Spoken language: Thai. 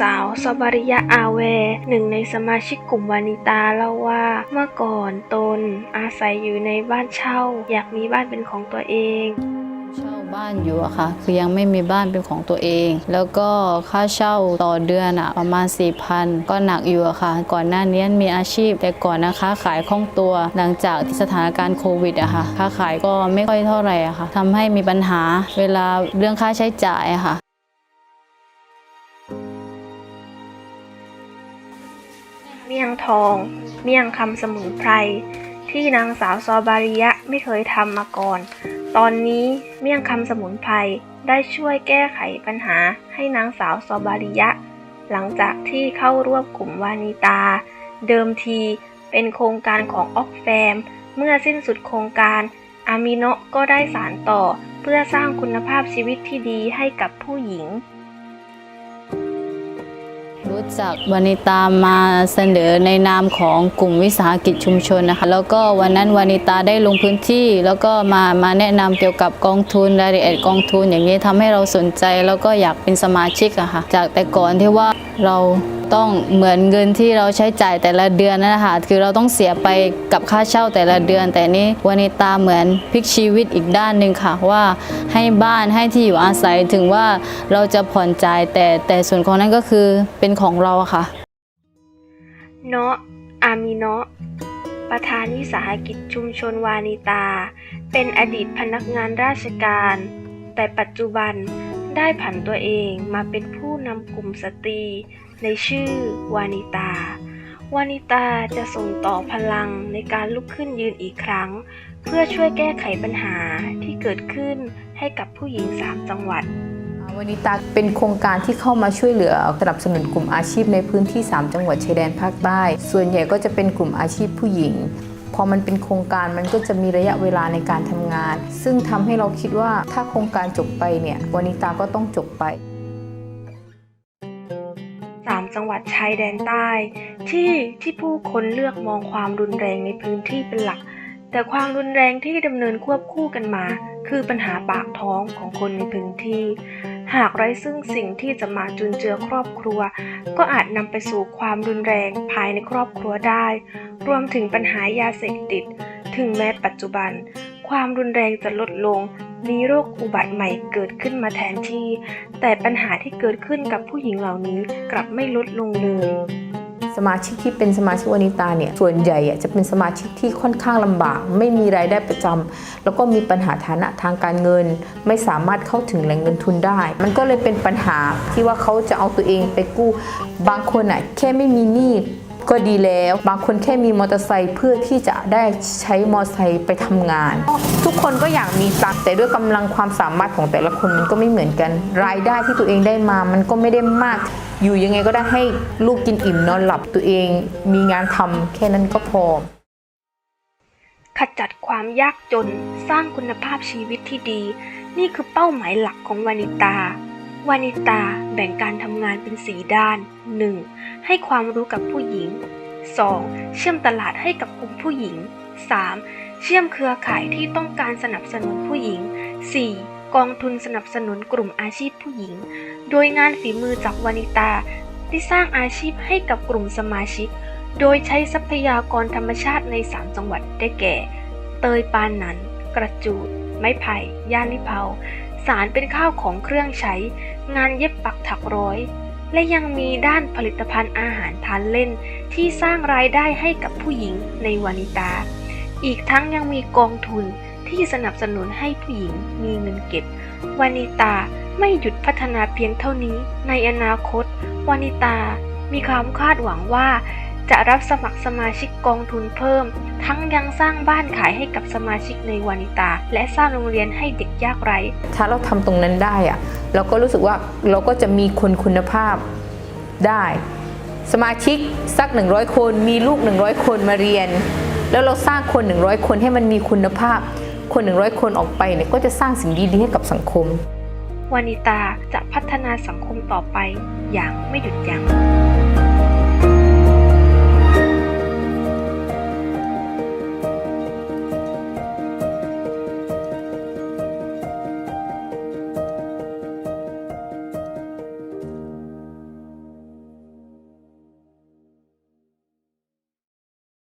สาวซอบาริยะอาเว หนึ่งในสมาชิกกลุ่มวานิตาเล่าว่า เมื่อก่อนตนอาศัยอยู่ในบ้านเช่า อยากมีบ้านเป็นของตัวเองเช่าบ้านอยู่อะค่ะ คือยังไม่มีบ้านเป็นของตัวเอง แล้วก็ค่าเช่าต่อเดือนอะประมาณ 4,000 ก็หนักอยู่อะค่ะ ก่อนหน้านี้มีอาชีพ แต่ก่อนนะคะขายคล่องตัว หลังจากที่สถานการณ์โควิดอะค่ะ ค้าขายก็ไม่ค่อยเท่าไหร่อะค่ะทำให้มีปัญหาเวลาเรื่องค่าใช้จ่ายอะค่ะ เมี่ยงทอง เมี่ยงคำสมุนไพร ที่นางสาวซอบาริยะไม่เคยทำมาก่อน ตอนนี้เมี่ยงคำสมุนไพรได้ช่วยแก้ไขปัญหาให้นางสาวซอบาริยะ หลังจากที่เข้าร่วมกลุ่มวานิตา เดิมทีเป็นโครงการของออกแฟม เมื่อสิ้นสุดโครงการอามิโนะก็ได้สารต่อเพื่อสร้างคุณภาพชีวิตที่ดีให้กับผู้หญิง รู้จักวานิตามาเสนอในนามของกลุ่มวิสาหกิจชุมชนนะคะ แล้วก็วันนั้นวานิตาได้ลงพื้นที่ แล้วก็มามาแนะนำเกี่ยวกับกองทุนรายละเอียดกองทุน อย่างนี้ทำให้เราสนใจแล้วก็อยากเป็นสมาชิกอะค่ะ จากแต่ก่อนที่ว่าเรา ต้องเหมือนเงินที่เราใช้จ่ายแต่ละเดือนนั่นนะคะคือเราต้องเสียไปกับค่าเช่าแต่ละเดือน แต่นี้วานิตาเหมือนพลิกชีวิตอีกด้านหนึ่งค่ะว่าให้บ้านให้ที่อยู่อาศัยถึงว่าเราจะผ่อนจ่ายแต่แต่ส่วนของนั้นก็คือเป็นของเราค่ะ เนาะอามิเนาะประธานวิสาหกิจชุมชนวานิตา เป็นอดีตพนักงานราชการ แต่ปัจจุบันได้ผันตัวเองมาเป็นผู้นำกลุ่มสตรี ในชื่อวานิตาวานิตาจะส่งต่อพลังในการลุกขึ้นยืนอีกครั้ง เพื่อช่วยแก้ไขปัญหาที่เกิดขึ้นให้กับผู้หญิงสามจังหวัดวานิตาเป็นโครงการที่เข้ามาช่วยเหลือสนับสนุนกลุ่มอาชีพในพื้นที่ 3 จังหวัดชายแดนภาคใต้ ส่วนใหญ่ก็จะเป็นกลุ่มอาชีพผู้หญิงพอมันเป็นโครงการมันก็จะมีระยะเวลาในการทำงาน ซึ่งทำให้เราคิดว่าถ้าโครงการจบไปเนี่ยวานิตาก็ต้องจบไป จังหวัดชายแดนใต้ ที่ที่ผู้คนเลือกมองความรุนแรงในพื้นที่เป็นหลัก แต่ความรุนแรงที่ดำเนินควบคู่กันมา คือปัญหาปากท้องของคนในพื้นที่ หากไร้ซึ่งสิ่งที่จะมาจุนเจือครอบครัว ก็อาจนำไปสู่ความรุนแรงภายในครอบครัวได้ รวมถึงปัญหายาเสพติด ถึงแม้ปัจจุบัน ความรุนแรงจะลดลง มีโรคอุบัติใหม่เกิดขึ้นมาแทนที่ แต่ปัญหาที่เกิดขึ้นกับผู้หญิงเหล่านี้กลับไม่ลดลงเลยสมาชิกที่เป็นสมาชิกวานิตาเนี่ยส่วนใหญ่อะจะเป็นสมาชิกที่ค่อนข้างลำบาก ไม่มีรายได้ประจำแล้วก็มีปัญหาฐานะทางการเงิน ไม่สามารถเข้าถึงแหล่งเงินทุนได้ มันก็เลยเป็นปัญหาที่ว่าเขาจะเอาตัวเองไปกู้ บางคนอะแค่ไม่มีหนี้ ก็ดีแล้ว บางคนแค่มีมอเตอร์ไซค์เพื่อที่จะได้ใช้มอเตอร์ไซค์ไปทำงาน ทุกคนก็อยากมีตังแต่ด้วยกำลังความสามารถของแต่ละคนมันก็ไม่เหมือนกัน รายได้ที่ตัวเองได้มามันก็ไม่ได้มาก อยู่ยังไงก็ได้ให้ลูกกินอิ่มนอนหลับตัวเอง มีงานทำแค่นั้นก็พอขจัดความยากจนสร้างคุณภาพชีวิตที่ดี นี่คือเป้าหมายหลักของวานิตา วานิตาแบ่งการทำงานเป็นสีด้าน 1. ให้ความรู้กับผู้หญิง 2. เชื่อมตลาดให้กับกลุ่มผู้หญิง 3. เชื่อมเครือข่ายที่ต้องการสนับสนุนผู้หญิง 4. กองทุนสนับสนุนกลุ่มอาชีพผู้หญิง โดยงานฝีมือจากวานิตาได้สร้างอาชีพให้กับกลุ่มสมาชิก โดยใช้ทรัพยากรธรรมชาติใน 3 จังหวัดได้แก่ เตยปานนัน กระจูด ไม้ไผ่ ย่านลิเผา สารเป็นข้าวของเครื่องใช้ งานเย็บปักถักร้อย และยังมีด้านผลิตภัณฑ์อาหารทานเล่น ที่สร้างรายได้ให้กับผู้หญิงในวานิตา อีกทั้งยังมีกองทุนที่สนับสนุนให้ผู้หญิงมีเงินเก็บ วานิตาไม่หยุดพัฒนาเพียงเท่านี้ ในอนาคต วานิตามีความคาดหวังว่า จะรับสมัครสมาชิกกองทุนเพิ่ม ทั้งยังสร้างบ้านขายให้กับสมาชิกในวานิตา และสร้างโรงเรียนให้เด็กยากไร้ ถ้าเราทำตรงนั้นได้อะเราก็รู้สึกว่าเราก็จะมีคนคุณภาพได้ สมาชิกสัก 100 คน มีลูก 100 คนมาเรียน แล้วเราสร้างคน 100 คนให้มันมีคุณภาพ คน 100 คนออกไปเนี่ยก็จะสร้างสิ่งดีๆให้กับสังคมวานิตาจะพัฒนาสังคมต่อไปอย่างไม่หยุดยัง้ง